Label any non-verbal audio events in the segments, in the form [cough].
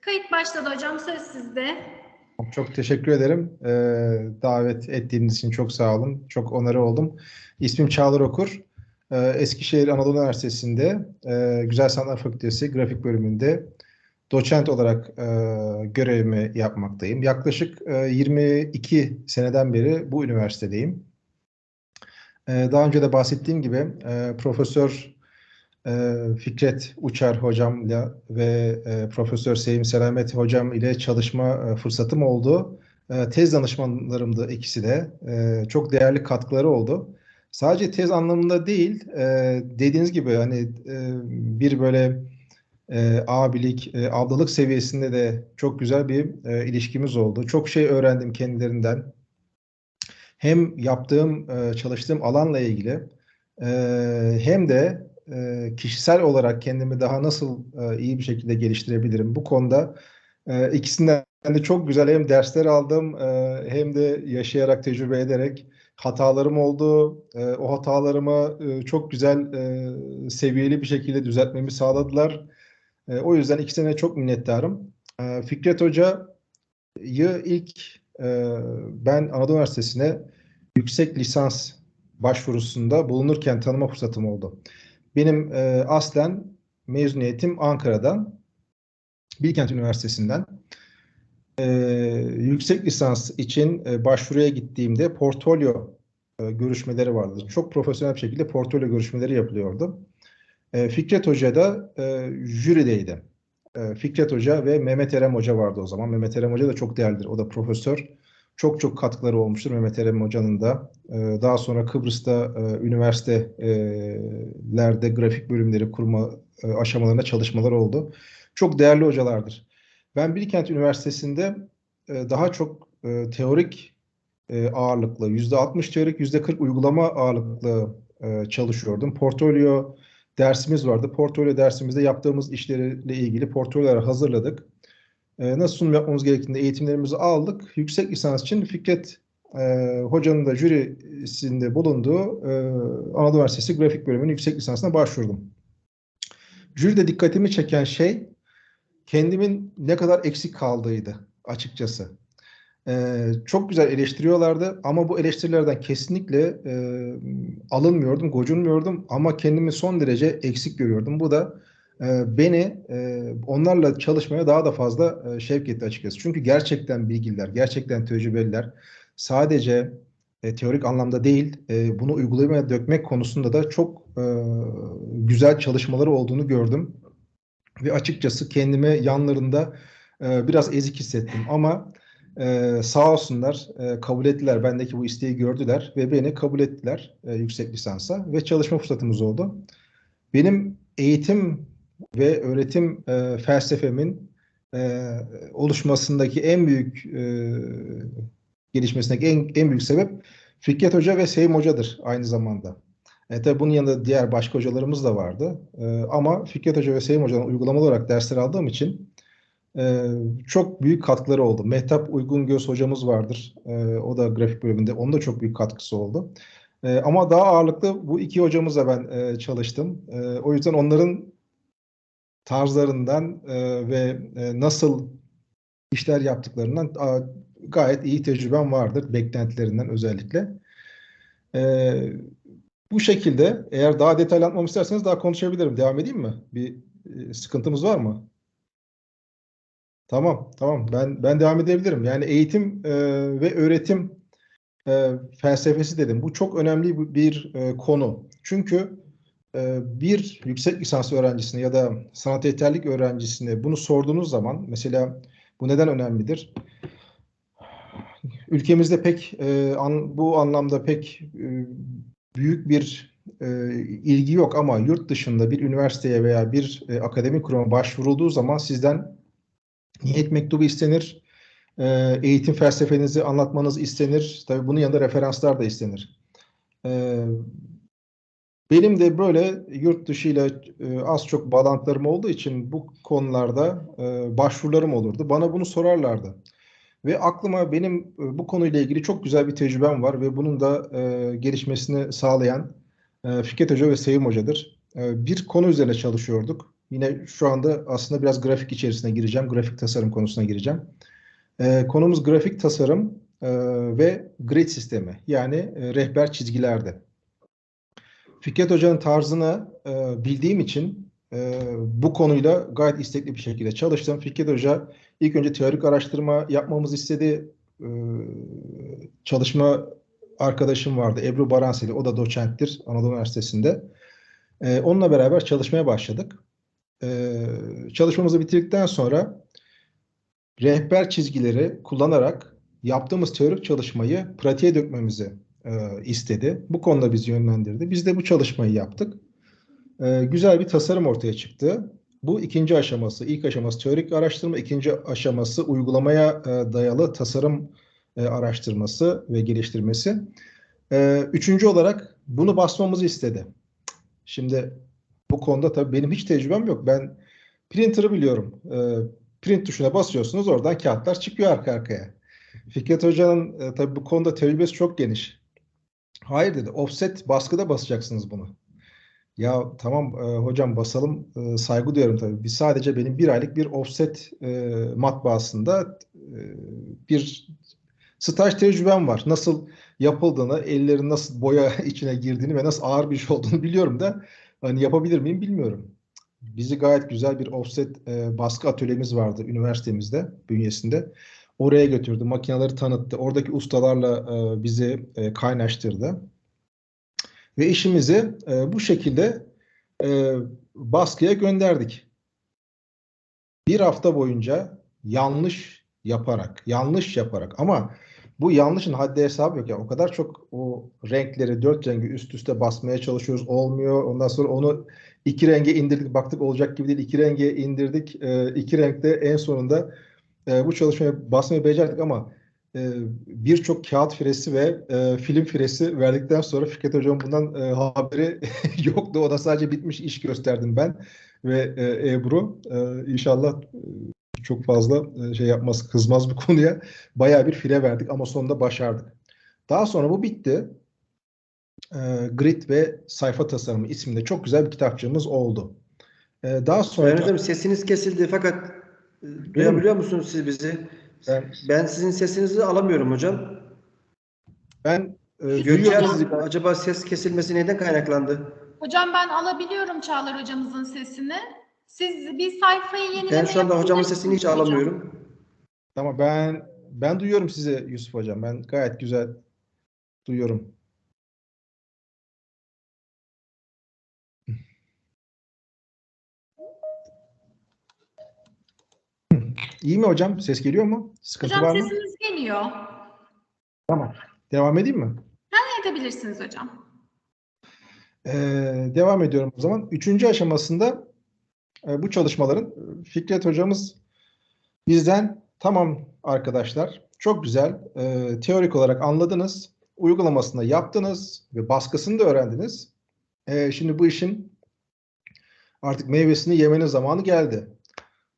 Kayıt başladı hocam. Söz sizde. Çok teşekkür ederim. Ee, davet ettiğiniz için çok sağ olun. Çok onarı oldum. İsmim Çağlar Okur. Ee, Eskişehir Anadolu Üniversitesi'nde e, Güzel Sanatlar Fakültesi grafik bölümünde doçent olarak e, görevimi yapmaktayım. Yaklaşık e, 22 seneden beri bu üniversitedeyim. E, daha önce de bahsettiğim gibi e, Profesör Fikret Uçar hocamla ve e, Profesör Sevim Selamet hocam ile çalışma e, fırsatım oldu. E, tez danışmanlarımdı ikisi de. Çok değerli katkıları oldu. Sadece tez anlamında değil, dediğiniz gibi hani bir böyle abilik, ablalık seviyesinde de çok güzel bir ilişkimiz oldu. Çok şey öğrendim kendilerinden. Hem yaptığım, çalıştığım alanla ilgili hem de e, kişisel olarak kendimi daha nasıl e, iyi bir şekilde geliştirebilirim bu konuda e, ikisinden de çok güzel hem dersler aldım e, hem de yaşayarak tecrübe ederek hatalarım oldu. E, o hatalarımı e, çok güzel e, seviyeli bir şekilde düzeltmemi sağladılar. E, o yüzden ikisine çok minnettarım. E, Fikret Hoca'yı ilk e, ben Anadolu Üniversitesi'ne yüksek lisans başvurusunda bulunurken tanıma fırsatım oldu. Benim e, aslen mezuniyetim Ankara'dan, Bilkent Üniversitesi'nden. E, yüksek lisans için e, başvuruya gittiğimde portfolyo e, görüşmeleri vardı. Çok profesyonel bir şekilde portfolyo görüşmeleri yapılıyordu. E, Fikret Hoca da e, jürideydi. E, Fikret Hoca ve Mehmet Erem Hoca vardı o zaman. Mehmet Erem Hoca da çok değerlidir. O da profesör. Çok çok katkıları olmuştur Mehmet Erem Hoca'nın da. E, daha sonra Kıbrıs'ta e, üniversitelerde grafik bölümleri kurma e, aşamalarında çalışmalar oldu. Çok değerli hocalardır. Ben Bilkent Üniversitesi'nde e, daha çok e, teorik e, ağırlıklı, %60 teorik, %40 uygulama ağırlıklı e, çalışıyordum. Portfolyo dersimiz vardı. Portfolyo dersimizde yaptığımız işlerle ilgili portfolyoları hazırladık. E, nasıl sunum yapmamız gerektiğinde eğitimlerimizi aldık. Yüksek lisans için Fikret e, hocanın da jürisinde bulunduğu e, Anadolu Üniversitesi grafik bölümünün yüksek lisansına başvurdum. Jüride dikkatimi çeken şey kendimin ne kadar eksik kaldığıydı açıkçası. Ee, çok güzel eleştiriyorlardı ama bu eleştirilerden kesinlikle e, alınmıyordum, gocunmuyordum ama kendimi son derece eksik görüyordum. Bu da e, beni e, onlarla çalışmaya daha da fazla e, şevk etti açıkçası. Çünkü gerçekten bilgiler, gerçekten tecrübeliler sadece e, teorik anlamda değil, e, bunu uygulamaya dökmek konusunda da çok e, güzel çalışmaları olduğunu gördüm. Ve açıkçası kendimi yanlarında e, biraz ezik hissettim ama ee, sağ olsunlar e, kabul ettiler. Bendeki bu isteği gördüler ve beni kabul ettiler e, yüksek lisansa ve çalışma fırsatımız oldu. Benim eğitim ve öğretim e, felsefemin e, oluşmasındaki en büyük e, gelişmesindeki en, en büyük sebep Fikret Hoca ve Seyim Hoca'dır aynı zamanda. E, tabii bunun yanında diğer başka hocalarımız da vardı. E, ama Fikret Hoca ve Seyim Hoca'dan uygulamalı olarak dersler aldığım için ee, çok büyük katkıları oldu. Mehtap Uygun Göz hocamız vardır. Ee, o da grafik bölümünde. Onun da çok büyük katkısı oldu. Ee, ama daha ağırlıklı bu iki hocamızla ben e, çalıştım. Ee, o yüzden onların tarzlarından e, ve e, nasıl işler yaptıklarından gayet iyi tecrübem vardır. Beklentilerinden özellikle. Ee, bu şekilde eğer daha detaylı anlatmamı isterseniz daha konuşabilirim. Devam edeyim mi? Bir e, sıkıntımız var mı? Tamam, tamam. Ben ben devam edebilirim. Yani eğitim e, ve öğretim e, felsefesi dedim. Bu çok önemli bir e, konu. Çünkü e, bir yüksek lisans öğrencisine ya da sanat yeterlik öğrencisine bunu sorduğunuz zaman mesela bu neden önemlidir? Ülkemizde pek e, an, bu anlamda pek e, büyük bir e, ilgi yok ama yurt dışında bir üniversiteye veya bir e, akademik kuruma başvurulduğu zaman sizden niyet mektubu istenir. Ee, eğitim felsefenizi anlatmanız istenir. Tabii bunun yanında referanslar da istenir. Ee, benim de böyle yurt dışı ile e, az çok bağlantılarım olduğu için bu konularda e, başvurularım olurdu. Bana bunu sorarlardı. Ve aklıma benim e, bu konuyla ilgili çok güzel bir tecrübem var ve bunun da gelişmesini sağlayan Fikret Hoca ve Sevim Hoca'dır. bir konu üzerine çalışıyorduk. Yine şu anda aslında biraz grafik içerisine gireceğim. Grafik tasarım konusuna gireceğim. Konumuz grafik tasarım e, ve grid sistemi. Yani e, rehber çizgilerde. Fikret Hoca'nın tarzını e, bildiğim için e, bu konuyla gayet istekli bir şekilde çalıştım. Fikret Hoca ilk önce teorik araştırma yapmamızı istedi. E, çalışma arkadaşım vardı Ebru Baranseli. O da doçenttir Anadolu Üniversitesi'nde. E, onunla beraber çalışmaya başladık. E, çalışmamızı bitirdikten sonra rehber çizgileri kullanarak yaptığımız teorik çalışmayı pratiğe dökmemizi e, istedi. Bu konuda bizi yönlendirdi. Biz de bu çalışmayı yaptık. E, güzel bir tasarım ortaya çıktı. Bu ikinci aşaması. İlk aşaması teorik araştırma, ikinci aşaması uygulamaya e, dayalı tasarım e, araştırması ve geliştirmesi. E, üçüncü olarak bunu basmamızı istedi. Şimdi bu konuda tabii benim hiç tecrübem yok. Ben printer'ı biliyorum. E, print tuşuna basıyorsunuz oradan kağıtlar çıkıyor arka arkaya. Fikret Hoca'nın e, tabii bu konuda tecrübesi çok geniş. Hayır dedi. Offset baskıda basacaksınız bunu. Ya tamam e, hocam basalım. E, saygı duyuyorum tabii. Biz sadece benim bir aylık bir offset e, matbaasında e, bir staj tecrübem var. Nasıl yapıldığını, ellerin nasıl boya [laughs] içine girdiğini ve nasıl ağır bir şey olduğunu biliyorum da hani yapabilir miyim bilmiyorum. Bizi gayet güzel bir offset e, baskı atölyemiz vardı üniversitemizde bünyesinde. Oraya götürdü, makineleri tanıttı. Oradaki ustalarla e, bizi e, kaynaştırdı. Ve işimizi e, bu şekilde e, baskıya gönderdik. Bir hafta boyunca yanlış yaparak, yanlış yaparak ama bu yanlışın haddi hesabı yok ya. O kadar çok o renkleri, dört rengi üst üste basmaya çalışıyoruz. Olmuyor. Ondan sonra onu iki renge indirdik. Baktık olacak gibi değil. İki renge indirdik. E, iki renkte en sonunda e, bu çalışmayı basmayı becerdik ama e, birçok kağıt firesi ve e, film firesi verdikten sonra Fikret Hocam bundan e, haberi [laughs] yoktu. O da sadece bitmiş iş gösterdim ben ve e, Ebru. E, inşallah e, çok fazla e, şey yapmaz, kızmaz bu [laughs] konuya. Bayağı bir fire verdik ama sonunda başardık. Daha sonra bu bitti. E, Grid ve Sayfa Tasarımı isminde çok güzel bir kitapçığımız oldu. E, daha sonra... Hocam sesiniz kesildi fakat e, duyabiliyor musunuz siz bizi? Ben, Ben sizin sesinizi alamıyorum hocam. ben e, sizi. acaba ses kesilmesi neden kaynaklandı? Hocam ben alabiliyorum Çağlar hocamızın sesini. Siz bir sayfayı yenileme Ben şu anda hocamın sesini hiç hocam? alamıyorum. Tamam ben ben duyuyorum sizi Yusuf Hocam. Ben gayet güzel duyuyorum. İyi mi hocam? Ses geliyor mu? Sıkıntı Hocam var mı? sesiniz geliyor. Tamam. Devam edeyim mi? Ne edebilirsiniz hocam? Ee, devam ediyorum o zaman. Üçüncü aşamasında e, bu çalışmaların e, Fikret hocamız bizden tamam arkadaşlar çok güzel e, teorik olarak anladınız, uygulamasını yaptınız ve baskısını da öğrendiniz. E, şimdi bu işin artık meyvesini yemenin zamanı geldi.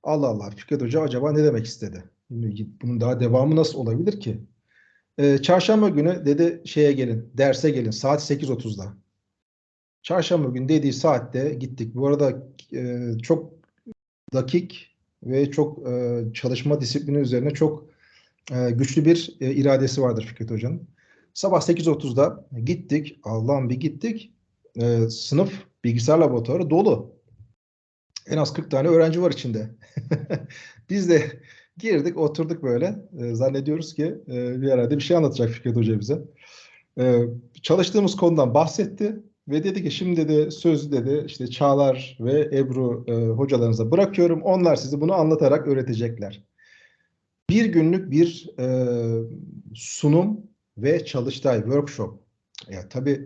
Allah Allah Fikret Hoca acaba ne demek istedi? Bunun daha devamı nasıl olabilir ki? E, çarşamba günü dedi şeye gelin, derse gelin saat 8.30'da. Çarşamba günü dediği saatte gittik. Bu arada e, çok dakik ve çok e, çalışma disiplini üzerine çok e, güçlü bir e, iradesi vardır Fikret Hoca'nın. Sabah 8.30'da gittik. Allah'ım bir gittik. E, sınıf bilgisayar laboratuvarı dolu. En az 40 tane öğrenci var içinde. [laughs] Biz de girdik, oturduk böyle. E, zannediyoruz ki e, bir herhalde bir şey anlatacak Fikret Hoca bize. E, çalıştığımız konudan bahsetti. Ve dedi ki şimdi dedi sözü dedi işte Çağlar ve Ebru e, hocalarınıza bırakıyorum. Onlar sizi bunu anlatarak öğretecekler. Bir günlük bir e, sunum ve çalıştay, workshop. Ya tabii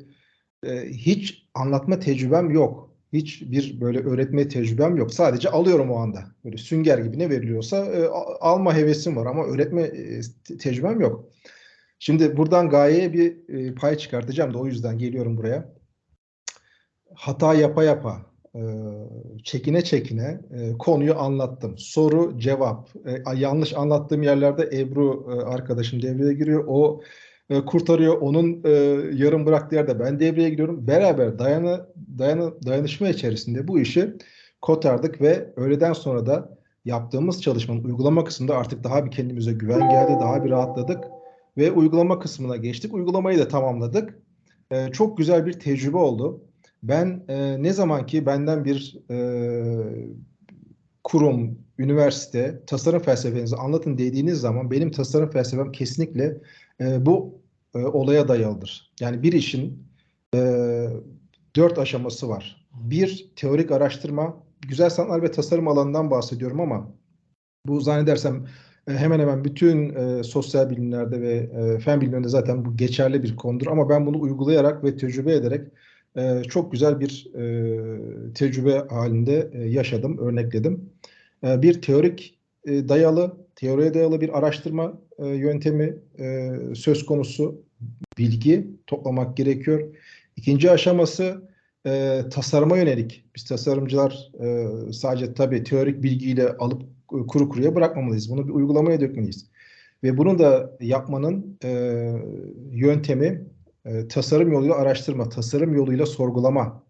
e, hiç anlatma tecrübem yok. Hiç bir böyle öğretme tecrübem yok. Sadece alıyorum o anda. Böyle sünger gibi ne veriliyorsa e, alma hevesim var ama öğretme e, tecrübem yok. Şimdi buradan gayeye bir e, pay çıkartacağım da o yüzden geliyorum buraya hata yapa yapa, e, çekine çekine e, konuyu anlattım. Soru, cevap. E, yanlış anlattığım yerlerde Ebru e, arkadaşım devreye giriyor. O e, kurtarıyor. Onun e, yarım bıraktığı yerde ben devreye giriyorum. Beraber dayanı, dayanı, dayanışma içerisinde bu işi kotardık ve öğleden sonra da yaptığımız çalışmanın uygulama kısmında artık daha bir kendimize güven geldi, daha bir rahatladık ve uygulama kısmına geçtik. Uygulamayı da tamamladık. Ee, çok güzel bir tecrübe oldu. Ben e, ne zaman ki benden bir e, kurum, üniversite tasarım felsefenizi anlatın dediğiniz zaman benim tasarım felsefem kesinlikle e, bu e, olaya dayalıdır. Yani bir işin e, dört aşaması var. Bir, teorik araştırma. Güzel sanatlar ve tasarım alanından bahsediyorum ama bu zannedersem e, hemen hemen bütün e, sosyal bilimlerde ve e, fen bilimlerinde zaten bu geçerli bir konudur. Ama ben bunu uygulayarak ve tecrübe ederek e, çok güzel bir e, tecrübe halinde e, yaşadım, örnekledim. E, bir teorik e, dayalı, teoriye dayalı bir araştırma e, yöntemi e, söz konusu bilgi toplamak gerekiyor. İkinci aşaması e, tasarıma yönelik. Biz tasarımcılar e, sadece tabii teorik bilgiyle alıp e, kuru kuruya bırakmamalıyız. Bunu bir uygulamaya dökmeliyiz. Ve bunu da yapmanın e, yöntemi e, tasarım yoluyla araştırma, tasarım yoluyla sorgulama,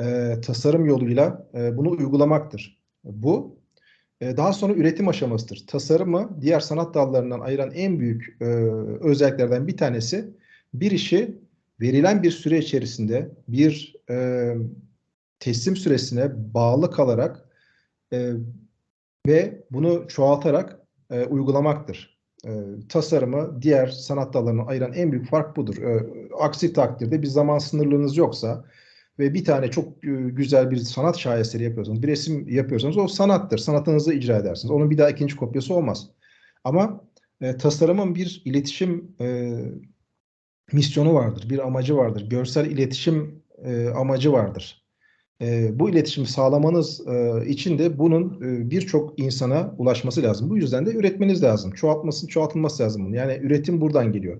e, tasarım yoluyla e, bunu uygulamaktır. Bu daha sonra üretim aşamasıdır. Tasarımı diğer sanat dallarından ayıran en büyük e, özelliklerden bir tanesi bir işi verilen bir süre içerisinde bir e, teslim süresine bağlı kalarak e, ve bunu çoğaltarak e, uygulamaktır. E, tasarımı diğer sanat dallarına ayıran en büyük fark budur. E, aksi takdirde bir zaman sınırlığınız yoksa ve bir tane çok e, güzel bir sanat şaheseri yapıyorsanız, bir resim yapıyorsanız o sanattır. Sanatınızı icra edersiniz. Onun bir daha ikinci kopyası olmaz. Ama e, tasarımın bir iletişim e, misyonu vardır, bir amacı vardır. Görsel iletişim e, amacı vardır. E, bu iletişimi sağlamanız e, için de bunun e, birçok insana ulaşması lazım. Bu yüzden de üretmeniz lazım. Çoğaltması, çoğaltılması lazım. Yani üretim buradan geliyor.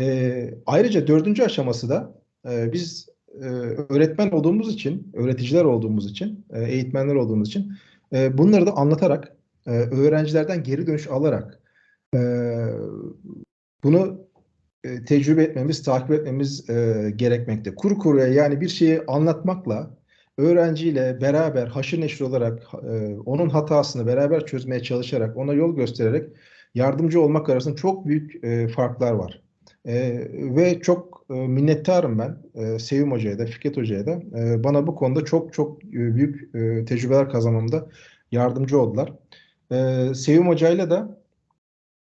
E, ayrıca dördüncü aşaması da e, biz e, öğretmen olduğumuz için, öğreticiler olduğumuz için, e, eğitmenler olduğumuz için e, bunları da anlatarak, e, öğrencilerden geri dönüş alarak bunu tecrübe etmemiz, takip etmemiz e, gerekmekte. Kuru kuruya yani bir şeyi anlatmakla öğrenciyle beraber haşır neşir olarak onun hatasını beraber çözmeye çalışarak, ona yol göstererek yardımcı olmak arasında çok büyük farklar var. E, ve çok e, minnettarım ben e, Sevim Hoca'ya da, Fikret Hoca'ya da. E, bana bu konuda çok çok e, büyük e, tecrübeler kazanmamda yardımcı oldular. E, Sevim Hoca'yla da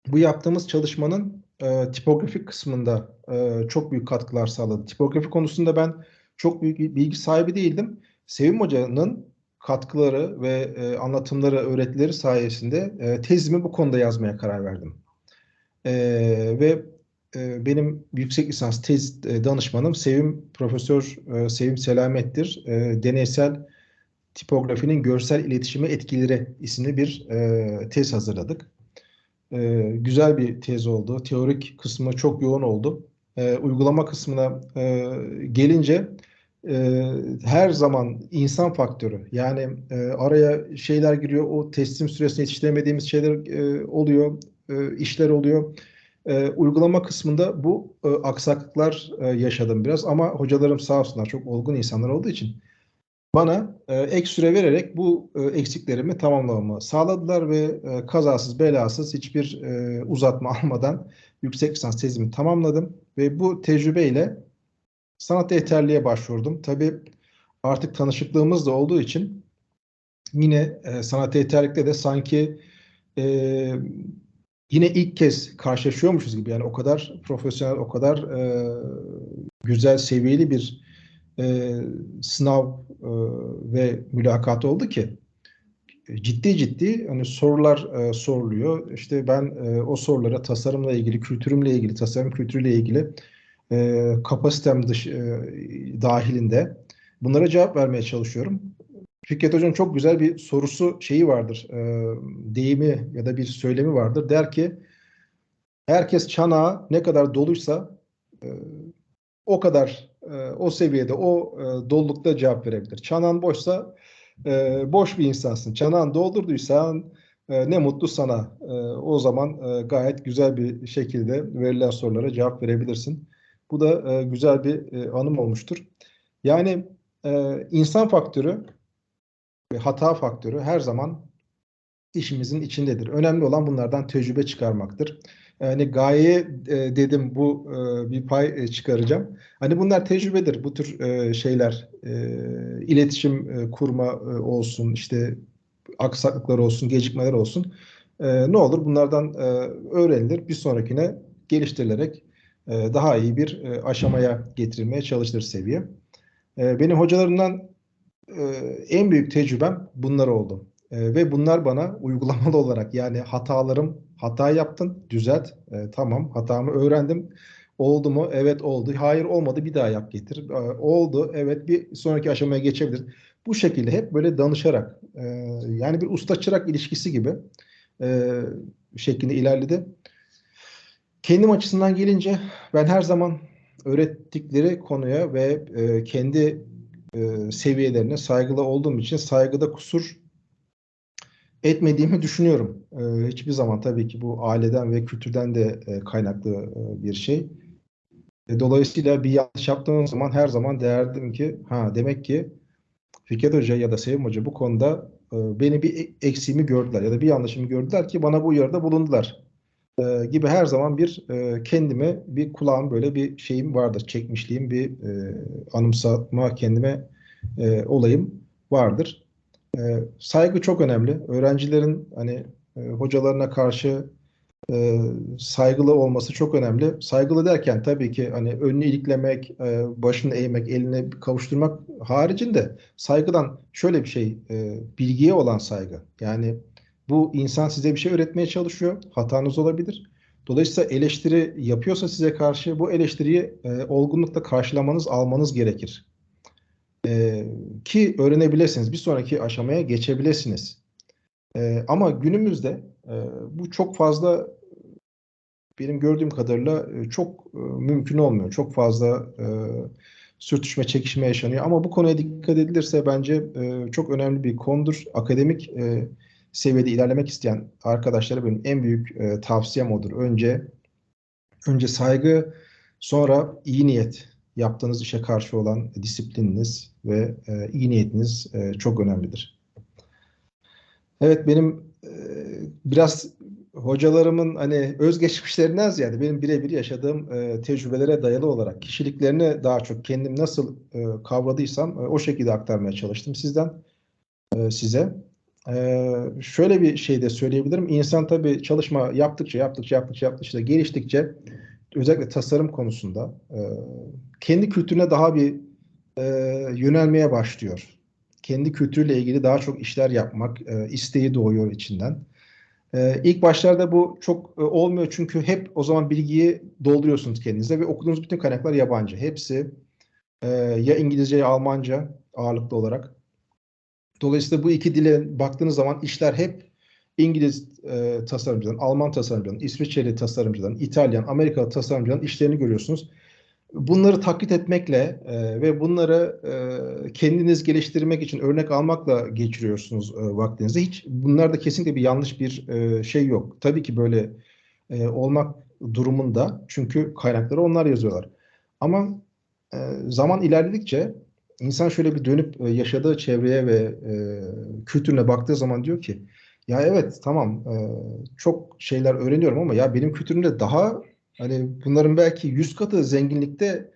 bu yaptığımız çalışmanın e, tipografik kısmında e, çok büyük katkılar sağladı. Tipografi konusunda ben çok büyük bilgi sahibi değildim. Sevim Hoca'nın katkıları ve e, anlatımları, öğretileri sayesinde e, tezimi bu konuda yazmaya karar verdim. E, ve e, benim yüksek lisans tez e, danışmanım Sevim Profesör e, Sevim Selamet'tir. E, deneysel tipografinin görsel iletişime etkileri isimli bir tez hazırladık. Güzel bir tez oldu. Teorik kısmı çok yoğun oldu. Uygulama kısmına gelince her zaman insan faktörü yani araya şeyler giriyor o teslim süresine yetiştiremediğimiz şeyler oluyor işler oluyor e, uygulama kısmında bu e, aksaklıklar e, yaşadım biraz ama hocalarım sağ olsunlar çok olgun insanlar olduğu için bana e, ek süre vererek bu e, eksiklerimi tamamlamamı sağladılar ve e, kazasız belasız hiçbir e, uzatma [laughs] almadan yüksek lisans tezimi tamamladım ve bu tecrübeyle sanat yeterliğe başvurdum. Tabii artık tanışıklığımız da olduğu için yine e, sanat yeterlikte de sanki e, yine ilk kez karşılaşıyormuşuz gibi yani o kadar profesyonel, o kadar e, güzel seviyeli bir e, sınav e, ve mülakat oldu ki ciddi ciddi hani sorular e, soruluyor. İşte ben e, o sorulara tasarımla ilgili, kültürümle ilgili, tasarım kültürüyle ilgili e, kapasitem dış, e, dahilinde bunlara cevap vermeye çalışıyorum. Fikret Hoca'nın çok güzel bir sorusu şeyi vardır, e, deyimi ya da bir söylemi vardır. Der ki, herkes çanağı ne kadar doluysa e, o kadar e, o seviyede, o e, dolulukta cevap verebilir. Çanağın boşsa e, boş bir insansın. Çanağın doldurduysan e, ne mutlu sana. E, o zaman e, gayet güzel bir şekilde verilen sorulara cevap verebilirsin. Bu da e, güzel bir e, anım olmuştur. Yani e, insan faktörü ve hata faktörü her zaman işimizin içindedir. Önemli olan bunlardan tecrübe çıkarmaktır. Yani gayeye e, dedim bu e, bir pay e, çıkaracağım. Hani bunlar tecrübedir. Bu tür e, şeyler e, iletişim e, kurma e, olsun, işte aksaklıklar olsun, gecikmeler olsun. E, ne olur bunlardan e, öğrenilir. Bir sonrakine geliştirilerek e, daha iyi bir e, aşamaya getirilmeye çalışılır seviye. E, benim hocalarımdan e, en büyük tecrübem bunlar oldu. E, ve bunlar bana [laughs] uygulamalı olarak yani hatalarım, hata yaptın, düzelt. E, tamam, hatamı öğrendim. Oldu mu? Evet oldu. Hayır olmadı. Bir daha yap getir. E, oldu. Evet bir sonraki aşamaya geçebilir. Bu şekilde hep böyle danışarak e, yani bir usta çırak ilişkisi gibi e, şeklinde ilerledi. Kendim açısından gelince ben her zaman öğrettikleri konuya ve e, kendi e, seviyelerine saygılı olduğum için saygıda kusur etmediğimi düşünüyorum. E, hiçbir zaman tabii ki bu aileden ve kültürden de e, kaynaklı e, bir şey. E, dolayısıyla bir yanlış yaptığım zaman her zaman derdim ki ha demek ki Fikret Hoca ya da Sevim Hoca bu konuda e, beni bir e- eksiğimi gördüler ya da bir yanlışımı gördüler ki bana bu uyarıda bulundular. E, gibi her zaman bir e, kendime bir kulağım böyle bir şeyim vardır. Çekmişliğim bir e, anımsatma kendime e, olayım vardır. E, saygı çok önemli. Öğrencilerin hani e, hocalarına karşı e, saygılı olması çok önemli. Saygılı derken tabii ki hani önünü iliklemek, e, başını eğmek, eline kavuşturmak haricinde saygıdan şöyle bir şey, e, bilgiye olan saygı. Yani bu insan size bir şey öğretmeye çalışıyor, hatanız olabilir. Dolayısıyla eleştiri yapıyorsa size karşı bu eleştiriyi e, olgunlukla karşılamanız, almanız gerekir. E, ki öğrenebilirsiniz, bir sonraki aşamaya geçebilirsiniz. E, ama günümüzde e, bu çok fazla benim gördüğüm kadarıyla e, çok e, mümkün olmuyor. Çok fazla e, sürtüşme, çekişme yaşanıyor. Ama bu konuya dikkat edilirse bence e, çok önemli bir konudur. Akademik e, seviyede ilerlemek isteyen arkadaşlara benim en büyük e, tavsiyem odur. Önce önce saygı, sonra iyi niyet. Yaptığınız işe karşı olan disiplininiz ve e, iyi niyetiniz e, çok önemlidir. Evet benim e, biraz hocalarımın hani özgeçmişlerinden ziyade benim birebir yaşadığım e, tecrübelere dayalı olarak kişiliklerini daha çok kendim nasıl e, kavradıysam e, o şekilde aktarmaya çalıştım sizden e, size. E, şöyle bir şey de söyleyebilirim. İnsan tabii çalışma yaptıkça yaptıkça yaptıkça yaptıkça geliştikçe özellikle tasarım konusunda e, kendi kültürüne daha bir e, yönelmeye başlıyor. Kendi kültürüyle ilgili daha çok işler yapmak e, isteği doğuyor içinden. Ee, ilk başlarda bu çok e, olmuyor çünkü hep o zaman bilgiyi dolduruyorsunuz kendinize ve okuduğunuz bütün kaynaklar yabancı. Hepsi e, ya İngilizce ya Almanca ağırlıklı olarak. Dolayısıyla bu iki dile baktığınız zaman işler hep İngiliz e, tasarımcıların, Alman tasarımcıların, İsviçreli tasarımcıların, İtalyan, Amerikalı tasarımcıların işlerini görüyorsunuz. Bunları taklit etmekle e, ve bunları e, kendiniz geliştirmek için örnek almakla geçiriyorsunuz e, vaktinizi. Hiç bunlarda kesinlikle bir yanlış bir e, şey yok. Tabii ki böyle e, olmak durumunda çünkü kaynakları onlar yazıyorlar. Ama e, zaman ilerledikçe insan şöyle bir dönüp e, yaşadığı çevreye ve e, kültürüne baktığı zaman diyor ki ya evet tamam e, çok şeyler öğreniyorum ama ya benim kültürümde daha Hani bunların belki yüz katı zenginlikte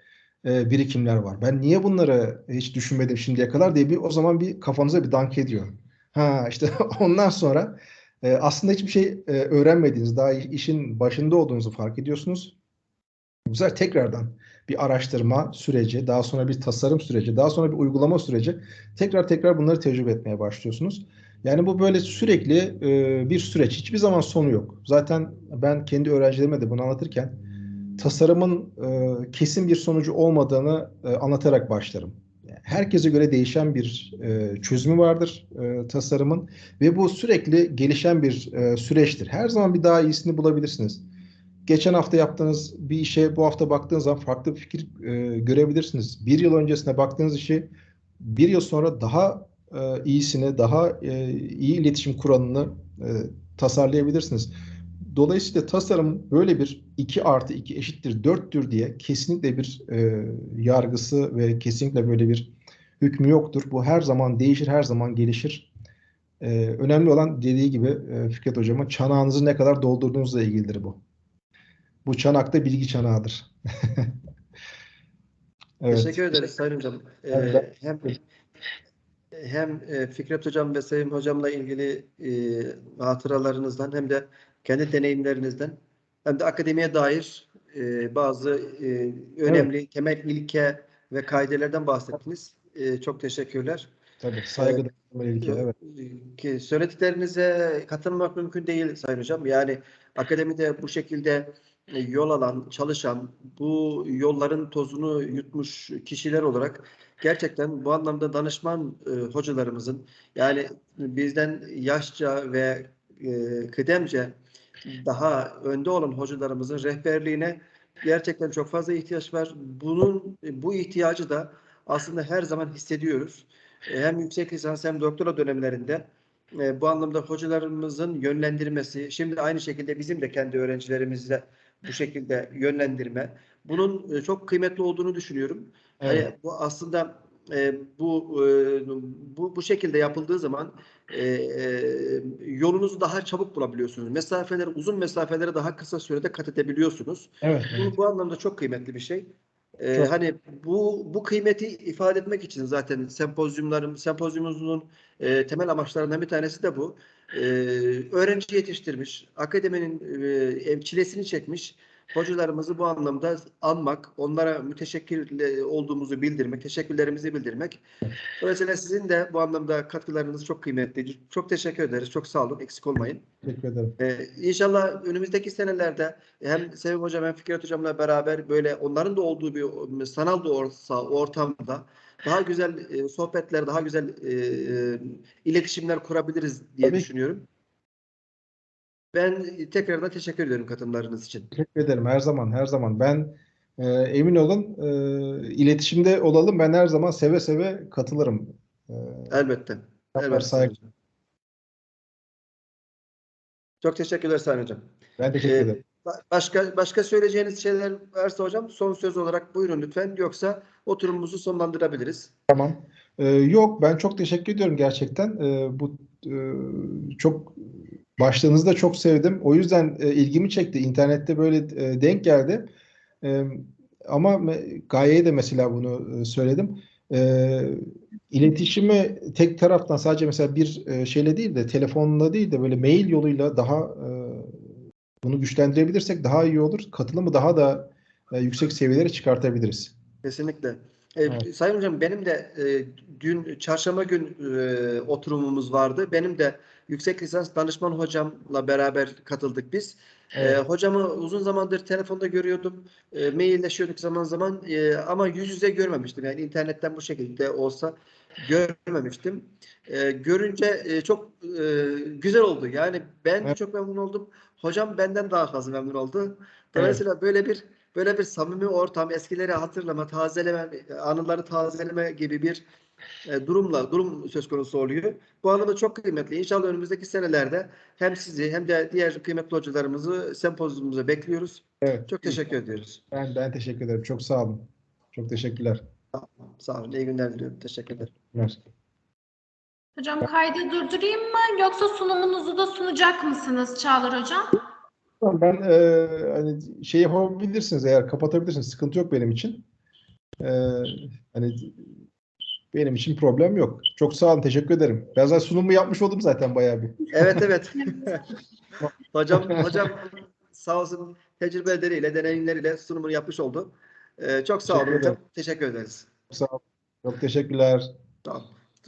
e, birikimler var. Ben niye bunları hiç düşünmedim şimdiye kadar diye bir o zaman bir kafanıza bir dank ediyor. Ha işte [laughs] ondan sonra e, aslında hiçbir şey e, öğrenmediğiniz, daha işin başında olduğunuzu fark ediyorsunuz. Bu sefer tekrardan bir araştırma süreci, daha sonra bir tasarım süreci, daha sonra bir uygulama süreci. Tekrar tekrar bunları tecrübe etmeye başlıyorsunuz. Yani bu böyle sürekli e, bir süreç. Hiçbir zaman sonu yok. Zaten ben kendi öğrencilerime de bunu anlatırken tasarımın e, kesin bir sonucu olmadığını e, anlatarak başlarım. Herkese göre değişen bir e, çözümü vardır e, tasarımın ve bu sürekli gelişen bir e, süreçtir. Her zaman bir daha iyisini bulabilirsiniz. Geçen hafta yaptığınız bir işe bu hafta baktığınız zaman farklı bir fikir e, görebilirsiniz. Bir yıl öncesine baktığınız işi bir yıl sonra daha e, iyisini, daha e, iyi iletişim kuralını e, tasarlayabilirsiniz. Dolayısıyla tasarımın böyle bir 2 artı 2 eşittir 4'tür diye kesinlikle bir e, yargısı ve kesinlikle böyle bir hükmü yoktur. Bu her zaman değişir, her zaman gelişir. Ee, önemli olan dediği gibi e, Fikret Hocam'ın çanağınızı ne kadar doldurduğunuzla ilgilidir bu. Bu çanak da bilgi çanağıdır. [laughs] Evet. Teşekkür ederiz Sayın Hocam. Ee, Evet, hem hem e, Fikret Hocam ve Sayın Hocam'la ilgili e, hatıralarınızdan hem de kendi deneyimlerinizden hem de akademiye dair e, bazı e, önemli temel ilke ve kaidelerden bahsettiniz. E, çok teşekkürler. Tabii. Saygı ilke. Evet. Ki söylediklerinize katılmak mümkün değil Sayın Hocam. Yani akademide bu şekilde e, yol alan, çalışan, bu yolların tozunu yutmuş kişiler olarak gerçekten bu anlamda danışman e, hocalarımızın yani bizden yaşça ve e, kıdemce daha önde olan hocalarımızın rehberliğine gerçekten çok fazla ihtiyaç var. Bunun bu ihtiyacı da aslında her zaman hissediyoruz. E, Hem yüksek lisans hem doktora dönemlerinde e, bu anlamda hocalarımızın yönlendirmesi, şimdi aynı şekilde bizim de kendi öğrencilerimizle bu şekilde yönlendirme, bunun e, çok kıymetli olduğunu düşünüyorum. Evet. Yani bu aslında e, bu e, bu bu şekilde yapıldığı zaman e, e, yolunuzu daha çabuk bulabiliyorsunuz. Mesafeleri uzun mesafelere daha kısa sürede kat edebiliyorsunuz. Evet. evet. Bu, bu anlamda çok kıymetli bir şey. Ee, Çok. hani bu bu kıymeti ifade etmek için zaten sempozyumların sempozyumumuzun e, temel amaçlarından bir tanesi de bu. Ee, öğrenci yetiştirmiş, akademinin e, çilesini çekmiş hocalarımızı bu anlamda anmak, onlara müteşekkir e, olduğumuzu bildirmek, teşekkürlerimizi bildirmek. Dolayısıyla sizin de bu anlamda katkılarınız çok kıymetli. Çok teşekkür ederiz. Çok sağ olun. Eksik olmayın. Teşekkür ederim. Ee, inşallah önümüzdeki senelerde hem Sevim Hocam hem Fikret Hocam'la beraber böyle onların da olduğu bir sanal da olsa ortamda daha güzel e, sohbetler, daha güzel e, e, iletişimler kurabiliriz diye Tabii düşünüyorum. Ben tekrardan teşekkür ediyorum katılımlarınız için. Teşekkür ederim. Her zaman, her zaman. Ben e, emin olun e, iletişimde olalım. Ben her zaman seve seve katılırım. E, Elbette. Elbette. saygı. Çok teşekkürler Sayın Hocam. ben teşekkür Ee, ederim. Ba- Başka başka söyleyeceğiniz şeyler varsa hocam son söz olarak buyurun lütfen. Yoksa oturumumuzu sonlandırabiliriz. Tamam. Ee, yok ben çok teşekkür ediyorum gerçekten. Ee, bu e, çok başlığınızı da çok sevdim. O yüzden e, ilgimi çekti. İnternette böyle e, denk geldi. E, ama Gaye'ye de mesela bunu e, söyledim. E, iletişimi tek taraftan sadece mesela bir e, şeyle değil de telefonla değil de böyle mail yoluyla daha e, bunu güçlendirebilirsek daha iyi olur. Katılımı daha da e, yüksek seviyelere çıkartabiliriz. Kesinlikle. Ee, Evet. Sayın hocam benim de e, dün çarşamba gün e, oturumumuz vardı. Benim de yüksek lisans danışman hocamla beraber katıldık biz. Evet. Ee, hocamı uzun zamandır telefonda görüyordum. E, mailleşiyorduk zaman zaman e, ama yüz yüze görmemiştim. Yani internetten bu şekilde olsa görmemiştim. E, görünce e, çok e, güzel oldu. Yani ben Evet. çok memnun oldum. Hocam benden daha fazla memnun oldu. Dolayısıyla böyle bir böyle bir samimi ortam, eskileri hatırlama, tazeleme, anıları tazeleme gibi bir e, durumla durum söz konusu oluyor. Bu anlamda çok kıymetli. İnşallah önümüzdeki senelerde hem sizi hem de diğer kıymetli hocalarımızı sempozyumumuza bekliyoruz. Evet. Çok teşekkür ediyoruz. Ben, ben teşekkür ederim. Çok sağ olun. Çok teşekkürler. Sağ olun. İyi günler diliyorum. Teşekkürler. Teşekkürler. Hocam kaydı durdurayım mı yoksa sunumunuzu da sunacak mısınız Çağlar Hocam? Tamam, Ben e, hani şey yapabilirsiniz eğer kapatabilirsiniz. Sıkıntı yok benim için. E, hani benim için problem yok. Çok sağ olun. Teşekkür ederim. Ben zaten sunumu yapmış oldum zaten bayağı bir. Evet [laughs] evet. hocam hocam sağ olsun tecrübeleriyle, deneyimleriyle sunumunu yapmış oldu. Ee, çok sağ olun Teşekkür hocam. Teşekkür ederiz. Çok sağ olun. Çok teşekkürler. Tamam.